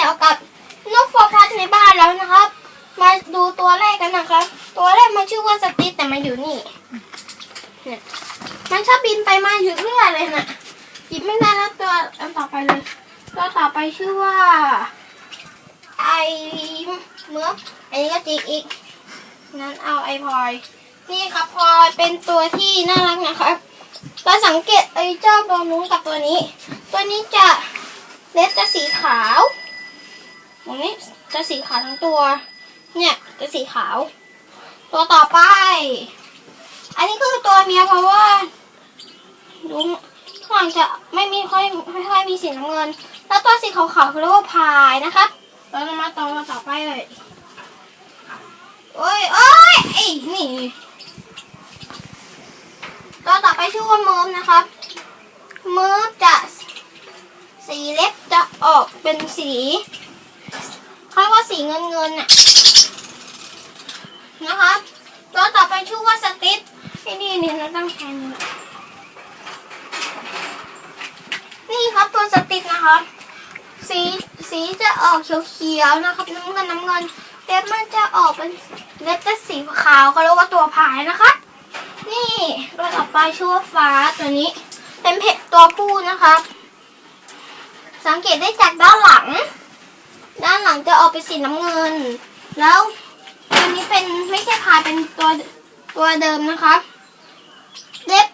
กี่ยวกับนกฟอพัสในบ้านแล้วนะครับ มาดูตัวแรกกันนะครับ ตัวแรกมันชื่อว่าสติแต่มันอยู่นี่เนี่ยมันชอบบินไปมาอยู่เรื่อยเลยนะหยิบไม่ได้แล้วตัวอันต่อไปเลย ตัวต่อไปชื่อว่า ไอเมือกอันนี้ก็จิกอีก นั้นเอาไอพลอย นี่ครับพลอยเป็นตัวที่น่ารักนะครับเราสังเกตไอเจ้าตัวนู้นกับตัวนี้ ตัวนี้จะเล็บจะสีขาว ตรงนี้จะสีขาวทั้งตัว เนี่ยจะสีขาว ตัวต่อไป อันนี้คือตัวเมียเพราะว่าดูข้างหลังจะไม่มีค่อยไม่ค่อยมีสีน้ำเงิน แล้วตัวสีขาวๆคือเรียกว่าพายนะครับเราจะมาต่อมาต่อไปเลยโอ้ยโอ้ยไอ้นี่ตัวต่อไปชื่อว่าเมิร์ฟนะครับเมิร์ฟจะสีเล็บจะออกเป็นสี เขาเรียกว่าสีเงินเงินๆน่ะนะครับตัวต่อไปชื่อว่าสติทไอ้นี่นี่เราต้องแทนนี่นี่ครับตัวสติทนะครับสีสีจะออกเขียวๆนะครับน้ำเงินน้ำเงินเล็บมันจะออกเป็นเล็บจะสีขาวเขาเรียกว่าตัวพายนะคะนี่ตัวต่อไปชื่อว่าฟ้าตัวนี้ เป็นเพจตัวผู้นะครับ สังเกตได้จากด้านหลัง หลังจะออกเป็นสีน้ำเงิน แล้วตัวนี้เป็นไม่ใช่พายเป็นตัวตัวเดิมนะครับ เล็บ